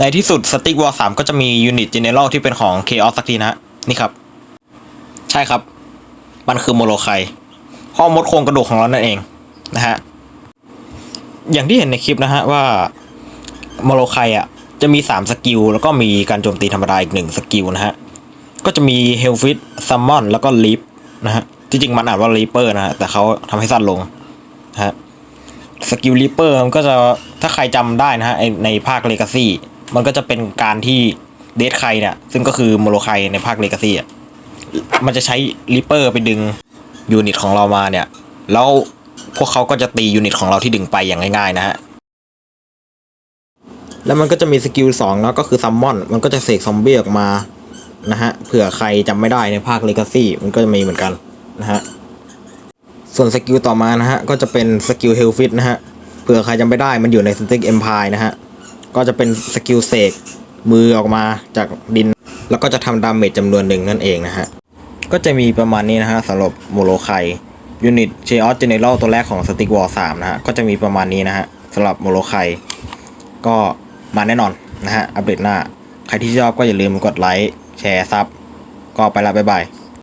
ในที่สุดสติกวอลสามก็จะมียูนิตเจเนอเรลที่เป็นของ k คออสสักทีนะนี่ครับ ใช่ครับ มันคือโมโลไคพ่อมดโครงกระดูกของเรานั่นเองนะฮะอย่างที่เห็นในคลิปนะฮะว่าโมโลไคอะจะมี 3 สกิล แล้วก็มีการโจมตีธรรมดาอีกหนึ่งสกิลนะฮะ ก็จะมีเฮลฟิตซัมมอนแล้วก็ลีฟนะฮะจริงๆมันอ่านว่าลีเปอร์นะฮะ แต่เขาทำให้สั้นลงนะฮะสกิลลีเปอร์มันก็จะถ้าใครจำได้นะฮะในภาคเลกาซี่ มันก็จะเป็นการที่เดทไคเนี่ยซึ่งก็คือโมโลไคในภาคเลกาซี่อะมันจะใช้ลีเปอร์ไปดึงยูนิตของเรามาเนี่ย แล้วพวกเขาก็จะตียูนิตของเราที่ดึงไปอย่างง่ายๆนะฮะแล้วมันก็จะมีสกิลสองเนาะก็คือซัมมอน มันก็จะเสกซอมบี้ออกมานะฮะเผื่อใครจำไม่ได้ในภาคเลกาซี่มันก็จะมีเหมือนกันนะฮะส่วนสกิลต่อมานะฮะก็จะเป็นสกิลเฮลฟิตนะฮะเผื่อใครจำไม่ได้มันอยู่ในสติ๊กเอ็มพายนะฮะ ก็จะเป็นสกิลเสกมือออกมาจากดิน แล้วก็จะทำดาเมจจำนวนหนึ่งนั่นเองนะฮะ ก็จะมีประมาณนี้นะฮะสำหรับโมโลไคยูนิตเชออสเจเนอเรลตัวแรกของสติกวอลสามนะฮะ ก็จะมีประมาณนี้นะฮะสำหรับโมโลไคก็มาแน่นอนนะฮะ อัปเดตหน้า ใครที่ชอบก็อย่าลืมกดไลค์ แชร์ซับ ก็ไปละบ๊ายบาย